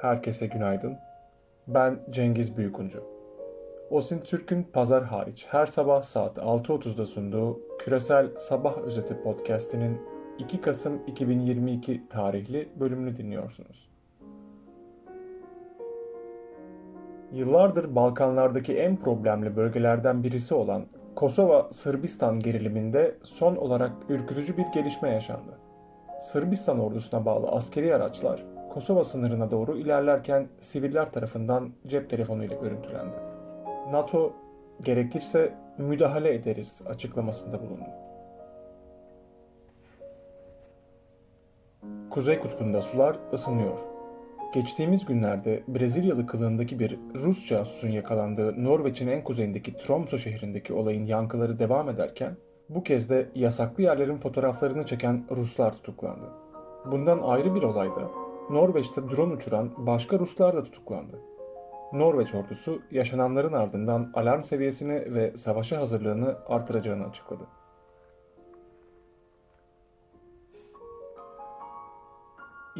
Herkese günaydın. Ben Cengiz Büyükuncu. Osin Türk'ün pazar hariç her sabah saat 6.30'da sunduğu Küresel Sabah Özeti podcast'inin 2 Kasım 2022 tarihli bölümünü dinliyorsunuz. Yıllardır Balkanlardaki en problemli bölgelerden birisi olan Kosova-Sırbistan geriliminde son olarak ürkütücü bir gelişme yaşandı. Sırbistan ordusuna bağlı askeri araçlar Kosova sınırına doğru ilerlerken siviller tarafından cep telefonu ile görüntülendi. NATO gerekirse müdahale ederiz açıklamasında bulundu. Kuzey kutbunda sular ısınıyor. Geçtiğimiz günlerde Brezilyalı kılığındaki bir Rus casusun yakalandığı Norveç'in en kuzeyindeki Tromsø şehrindeki olayın yankıları devam ederken bu kez de yasaklı yerlerin fotoğraflarını çeken Ruslar tutuklandı. Bundan ayrı bir olayda Norveç'te drone uçuran başka Ruslar da tutuklandı. Norveç ordusu yaşananların ardından alarm seviyesini ve savaşa hazırlığını artıracağını açıkladı.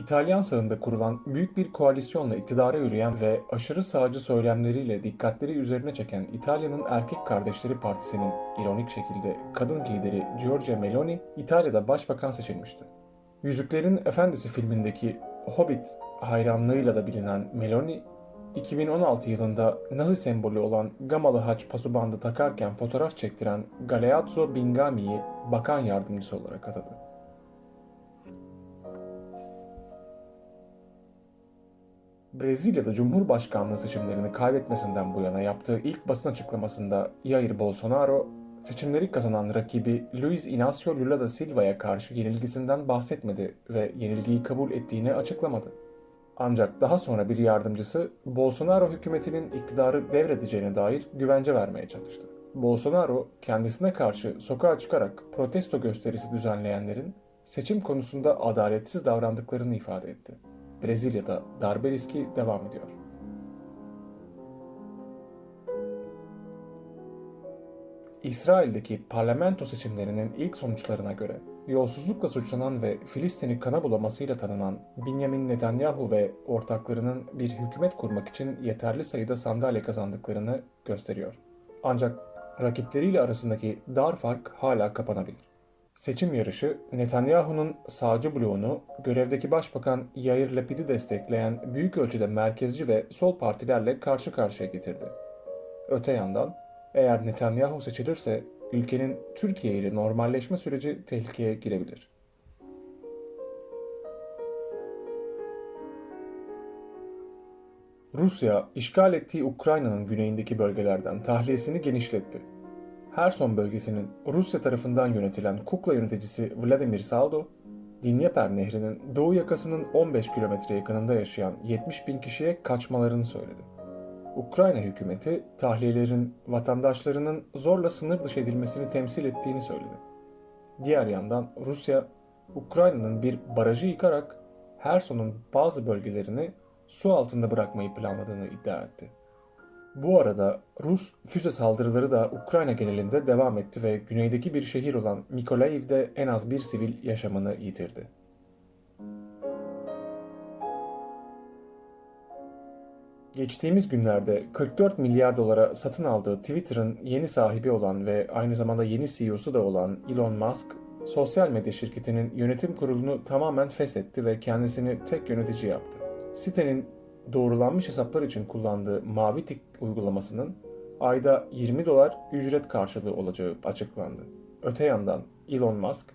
İtalyan sağında kurulan büyük bir koalisyonla iktidara yürüyen ve aşırı sağcı söylemleriyle dikkatleri üzerine çeken İtalya'nın Erkek Kardeşleri Partisi'nin ironik şekilde kadın lideri Giorgia Meloni İtalya'da başbakan seçilmişti. Yüzüklerin Efendisi filmindeki Hobbit hayranlığıyla da bilinen Meloni, 2016 yılında Nazi sembolü olan gamalı haç pasubandı takarken fotoğraf çektiren Galeazzo Bingami'yi bakan yardımcısı olarak atadı. Brezilya'da Cumhurbaşkanlığı seçimlerini kaybetmesinden bu yana yaptığı ilk basın açıklamasında Jair Bolsonaro, seçimleri kazanan rakibi Luiz Inácio Lula da Silva'ya karşı yenilgisinden bahsetmedi ve yenilgiyi kabul ettiğini açıklamadı. Ancak daha sonra bir yardımcısı Bolsonaro hükümetinin iktidarı devredeceğine dair güvence vermeye çalıştı. Bolsonaro kendisine karşı sokağa çıkarak protesto gösterisi düzenleyenlerin seçim konusunda adaletsiz davrandıklarını ifade etti. Brezilya'da darbe riski devam ediyor. İsrail'deki parlamento seçimlerinin ilk sonuçlarına göre yolsuzlukla suçlanan ve Filistin'i kana bulamasıyla tanınan Benjamin Netanyahu ve ortaklarının bir hükümet kurmak için yeterli sayıda sandalye kazandıklarını gösteriyor. Ancak rakipleriyle arasındaki dar fark hala kapanabilir. Seçim yarışı Netanyahu'nun sağcı bloğunu görevdeki başbakan Yair Lapid'i destekleyen büyük ölçüde merkezci ve sol partilerle karşı karşıya getirdi. Öte yandan eğer Netanyahu seçilirse ülkenin Türkiye ile normalleşme süreci tehlikeye girebilir. Rusya, işgal ettiği Ukrayna'nın güneyindeki bölgelerden tahliyesini genişletti. Herson bölgesinin Rusya tarafından yönetilen kukla yöneticisi Vladimir Saldo, Dinyeper Nehri'nin doğu yakasının 15 kilometre yakınında yaşayan 70 bin kişiye kaçmalarını söyledi. Ukrayna hükümeti tahliyelerin vatandaşlarının zorla sınır dışı edilmesini temsil ettiğini söyledi. Diğer yandan Rusya, Ukrayna'nın bir barajı yıkarak Herson'un bazı bölgelerini su altında bırakmayı planladığını iddia etti. Bu arada Rus füze saldırıları da Ukrayna genelinde devam etti ve güneydeki bir şehir olan Mikolaiv'de en az bir sivil yaşamını yitirdi. Geçtiğimiz günlerde 44 milyar dolara satın aldığı Twitter'ın yeni sahibi olan ve aynı zamanda yeni CEO'su da olan Elon Musk, sosyal medya şirketinin yönetim kurulunu tamamen feshetti ve kendisini tek yönetici yaptı. Sitenin doğrulanmış hesaplar için kullandığı Mavi Tik uygulamasının ayda 20 dolar ücret karşılığı olacağı açıklandı. Öte yandan Elon Musk,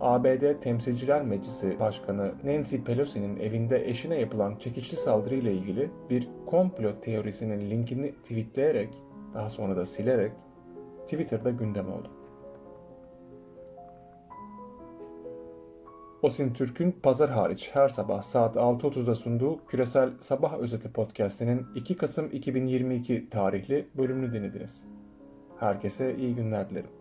ABD Temsilciler Meclisi Başkanı Nancy Pelosi'nin evinde eşine yapılan çekiçli saldırı ile ilgili bir komplo teorisinin linkini tweetleyerek, daha sonra da silerek Twitter'da gündem oldu. Osin Türk'ün pazar hariç her sabah saat 6.30'da sunduğu Küresel Sabah Özeti podcast'inin 2 Kasım 2022 tarihli bölümünü dinlediniz. Herkese iyi günler dilerim.